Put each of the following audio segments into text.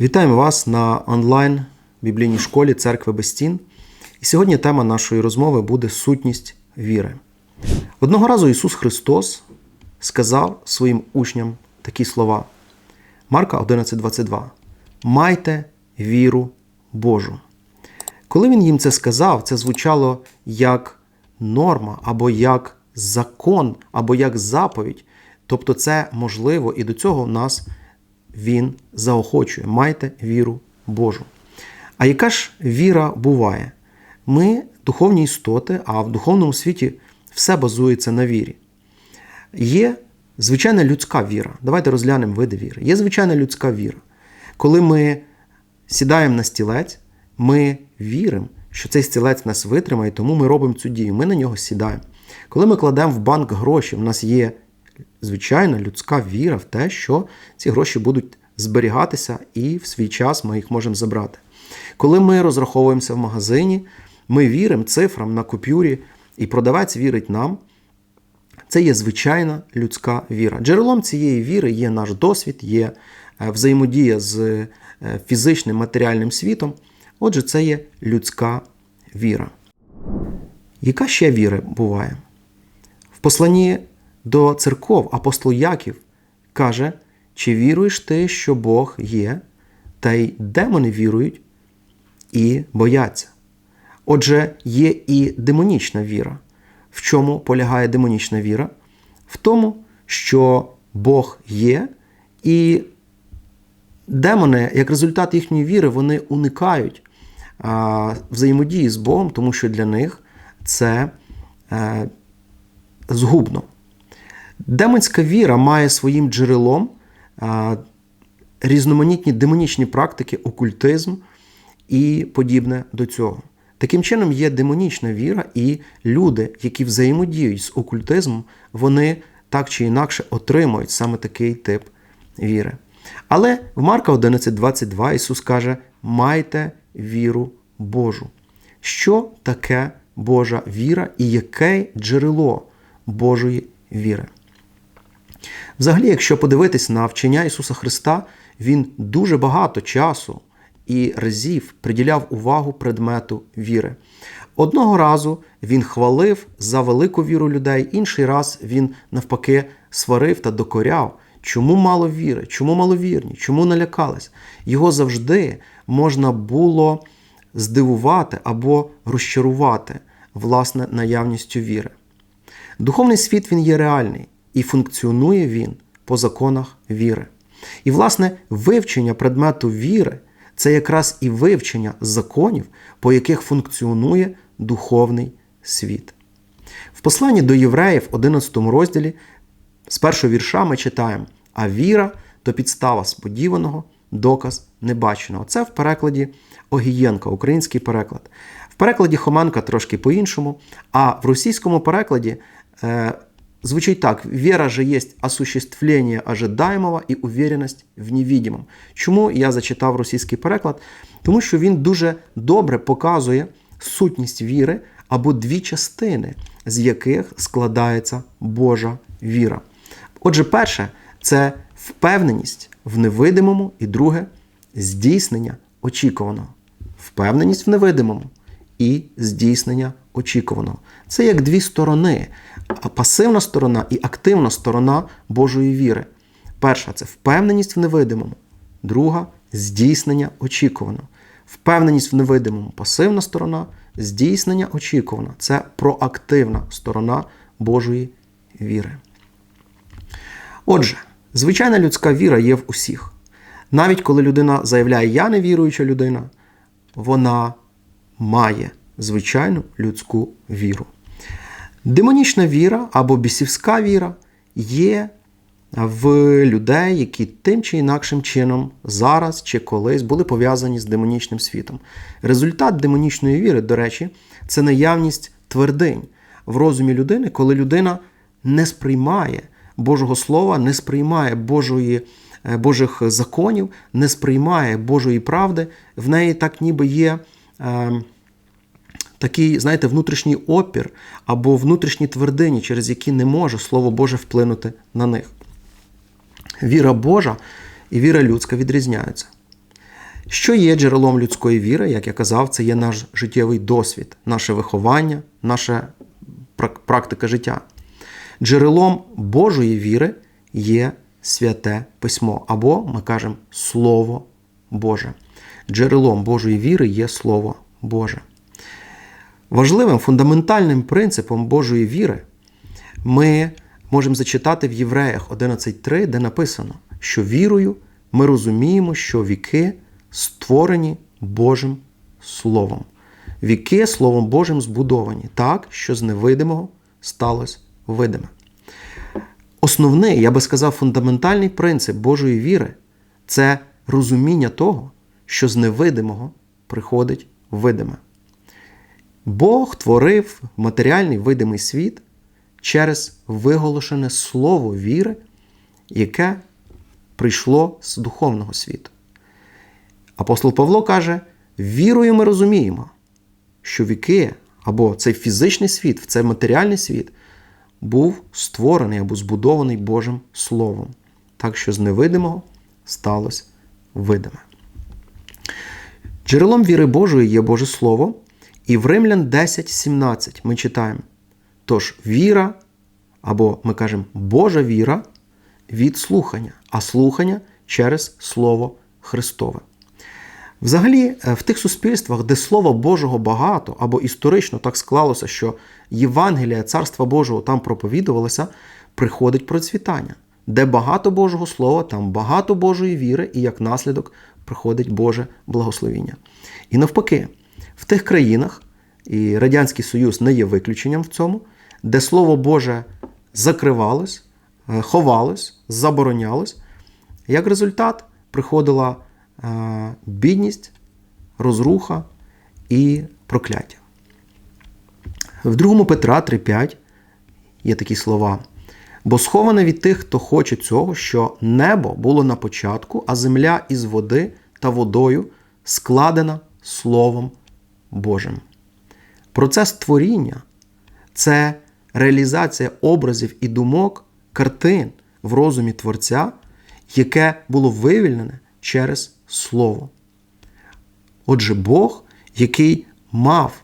Вітаємо вас на онлайн біблійній школі Церкви без стін. І сьогодні тема нашої розмови буде сутність віри. Одного разу Ісус Христос сказав своїм учням такі слова. Марка 11:22. Майте віру Божу. Коли він їм це сказав, це звучало як норма, або як закон, або як заповідь. Тобто це можливо, і до цього в нас він заохочує. Майте віру Божу. А яка ж віра буває? Ми духовні істоти, а в духовному світі все базується на вірі. Є звичайна людська віра. Давайте розглянемо види віри. Є звичайна людська віра. Коли ми сідаємо на стілець, ми віримо, що цей стілець нас витримає, тому ми робимо цю дію. Ми на нього сідаємо. Коли ми кладемо в банк гроші, в нас є звичайна людська віра в те, що ці гроші будуть зберігатися і в свій час ми їх можемо забрати. Коли ми розраховуємося в магазині, ми віримо цифрам на купюрі, і продавець вірить нам. Це є звичайна людська віра. Джерелом цієї віри є наш досвід, є е, взаємодія з е, фізичним матеріальним світом. Отже, це є людська віра. Яка ще віра буває? В посланні до церков апостол Яків каже, чи віруєш ти, що Бог є, та й демони вірують і бояться. Отже, є і демонічна віра. В чому полягає демонічна віра? В тому, що Бог є, і демони, як результат їхньої віри, вони уникають а, взаємодії з Богом, тому що для них це е, згубно. Демонська віра має своїм джерелом різноманітні демонічні практики, окультизм і подібне до цього. Таким чином, є демонічна віра, і люди, які взаємодіють з окультизмом, вони так чи інакше отримують саме такий тип віри. Але в Марка 11:22 Ісус каже: майте віру Божу. Що таке Божа віра і яке джерело Божої віри? Взагалі, якщо подивитись на вчення Ісуса Христа, Він дуже багато часу і разів приділяв увагу предмету віри. Одного разу він хвалив за велику віру людей, інший раз він навпаки сварив та докоряв, чому мало віри, чому маловірні, чому налякались. Його завжди можна було здивувати або розчарувати власне наявністю віри. Духовний світ він є реальний і функціонує він по законах віри. І, власне, вивчення предмету віри це якраз і вивчення законів, по яких функціонує духовний світ. В посланні до євреїв, 11 розділі, з першого вірша ми читаємо: а віра то підстава сподіваного, доказ небаченого. Це в перекладі Огієнка, український переклад. В перекладі Хоменка трошки по-іншому, а в російському перекладі. Е, Звучить так: вера же есть осуществление ожидаемого і уверенность в невидимом. Чому я зачитав російський переклад? Тому що він дуже добре показує сутність віри або дві частини, з яких складається Божа віра. Отже, перше це впевненість в невидимому, і друге здійснення очікуваного. Впевненість в невидимому і здійснення очікуваного. Це як дві сторони, пасивна сторона і активна сторона Божої віри. Перша це впевненість в невидимому, друга здійснення очікуваного. Впевненість в невидимому пасивна сторона, здійснення очікувано. Це проактивна сторона Божої віри. Отже, звичайна людська віра є в усіх. Навіть коли людина заявляє, я не віруюча людина, вона має звичайну людську віру. Демонічна віра або бісівська віра є в людей, які тим чи інакшим чином зараз чи колись були пов'язані з демонічним світом. Результат демонічної віри, до речі, це наявність твердинь в розумі людини, коли людина не сприймає Божого Слова, не сприймає Божої, Божих законів, не сприймає Божої правди, в неї так ніби є. Е, такий, знаєте, внутрішній опір або внутрішні твердині, через які не може Слово Боже вплинути на них. Віра Божа і віра людська відрізняються. Що є джерелом людської віри, як я казав, це є наш життєвий досвід, наше виховання, наша практика життя. Джерелом Божої віри є святе письмо, або ми кажемо Слово Боже. Джерелом Божої віри є Слово Боже. Важливим фундаментальним принципом Божої віри ми можемо зачитати в Євреях 11.3, де написано, що вірою ми розуміємо, що віки створені Божим Словом. Віки Словом Божим збудовані так, що з невидимого сталося видиме. Основний, я би сказав, фундаментальний принцип Божої віри це розуміння того, що з невидимого приходить видиме. Бог творив матеріальний видимий світ через виголошене слово віри, яке прийшло з духовного світу. Апостол Павло каже: вірою ми розуміємо, що віки або цей фізичний світ, цей матеріальний світ був створений або збудований Божим Словом, так що з невидимого сталося видиме. Джерелом віри Божої є Боже Слово, і в Римлян 10.17 ми читаємо. Тож віра, або ми кажемо Божа віра від слухання, а слухання через Слово Христове. Взагалі, е, в тих суспільствах, де Слова Божого багато, або історично так склалося, що Євангелія Царства Божого там проповідувалося, приходить процвітання. Де багато Божого Слова, там багато Божої віри, і як наслідок приходить Боже благословіння. І навпаки, в тих країнах, і Радянський Союз не є виключенням в цьому, де Слово Боже закривалось, е, ховалось, заборонялось, як результат приходила е, бідність, розруха і прокляття. В 2 Петра 3,5 є такі слова. Бо сховане від тих, хто хоче цього, що небо було на початку, а земля із води та водою складена Словом Божим. Процес творіння це реалізація образів і думок, картин в розумі Творця, яке було вивільнене через Слово. Отже, Бог, який мав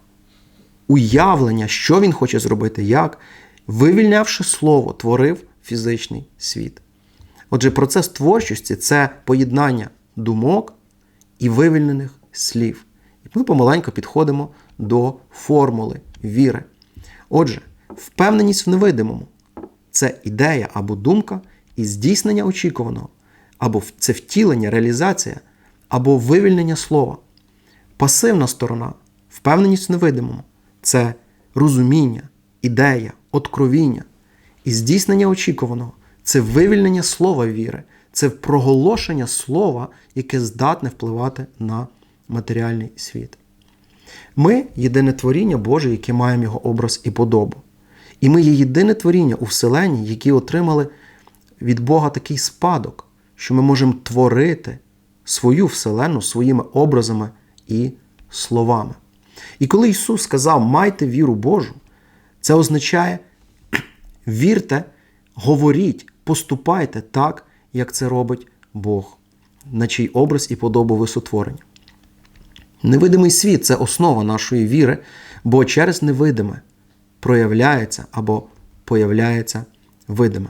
уявлення, що він хоче зробити, як, вивільнявши слово, творив фізичний світ. Отже, процес творчості це поєднання думок і вивільнених слів. Ми помаленько підходимо до формули віри. Отже, впевненість в невидимому це ідея або думка і здійснення очікуваного, або це втілення, реалізація, або вивільнення слова. Пасивна сторона, впевненість в невидимому це розуміння, ідея, откровіння. І здійснення очікуваного це вивільнення слова віри, це проголошення слова, яке здатне впливати на матеріальний світ. Ми єдине творіння Боже, яке маємо його образ і подобу. І ми є єдине творіння у Вселенні, які отримали від Бога такий спадок, що ми можемо творити свою Вселенну своїми образами і словами. І коли Ісус сказав, майте віру Божу, це означає вірте, говоріть, поступайте так, як це робить Бог, на чий образ і подобу ви сотворені. Невидимий світ це основа нашої віри, бо через невидиме проявляється або появляється видиме.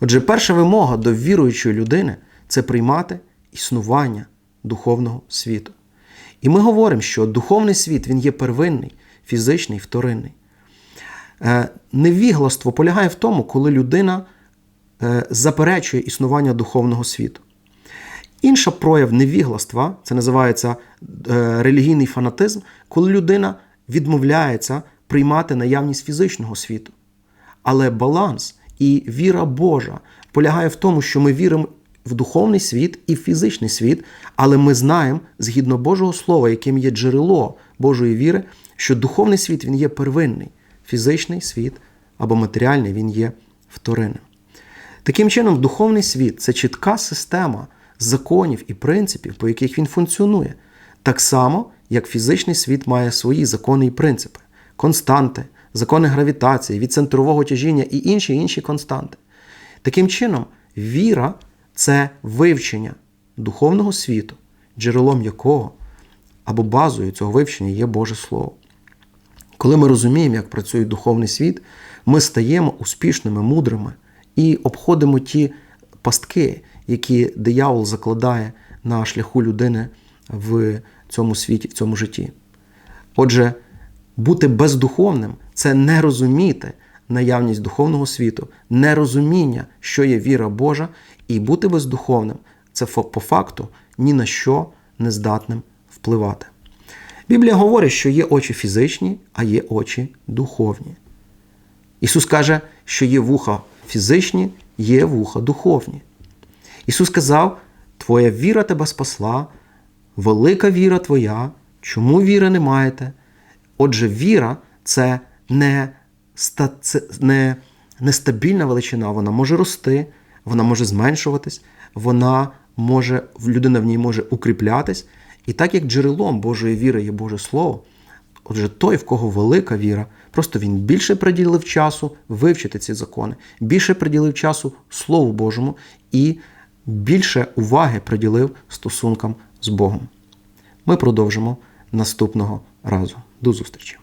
Отже, перша вимога до віруючої людини це приймати існування духовного світу. І ми говоримо, що духовний світ він є первинний, фізичний, вторинний. Е, невігластво полягає в тому, коли людина е, заперечує існування духовного світу. Інша прояв невігластва, це називається е, релігійний фанатизм, коли людина відмовляється приймати наявність фізичного світу. Але баланс і віра Божа полягає в тому, що ми віримо в духовний світ і в фізичний світ, але ми знаємо, згідно Божого Слова, яким є джерело Божої віри, що духовний світ він є первинний, фізичний світ або матеріальний він є вторинним. Таким чином, духовний світ це чітка система законів і принципів, по яких він функціонує, так само, як фізичний світ має свої закони і принципи, константи, закони гравітації, відцентрового тяжіння і інші інші константи. Таким чином, віра це вивчення духовного світу, джерелом якого або базою цього вивчення є Боже Слово. Коли ми розуміємо, як працює духовний світ, ми стаємо успішними, мудрими і обходимо ті пастки, які диявол закладає на шляху людини в цьому світі, в цьому житті. Отже, бути бездуховним це не розуміти наявність духовного світу, нерозуміння, що є віра Божа, і бути бездуховним це по факту ні на що не здатним впливати. Біблія говорить, що є очі фізичні, а є очі духовні. Ісус каже, що є вуха фізичні, є вуха духовні. Ісус сказав: Твоя віра тебе спасла, велика віра твоя, чому віри не маєте? Отже, віра це не, ста, це не нестабільна величина, вона може рости, вона може зменшуватись, вона може, людина в ній може укріплятись. І так як джерелом Божої віри є Боже Слово, отже, той, в кого велика віра, просто він більше приділив часу вивчити ці закони, більше приділив часу Слову Божому і більше уваги приділив стосункам з Богом. Ми продовжимо наступного разу. До зустрічі!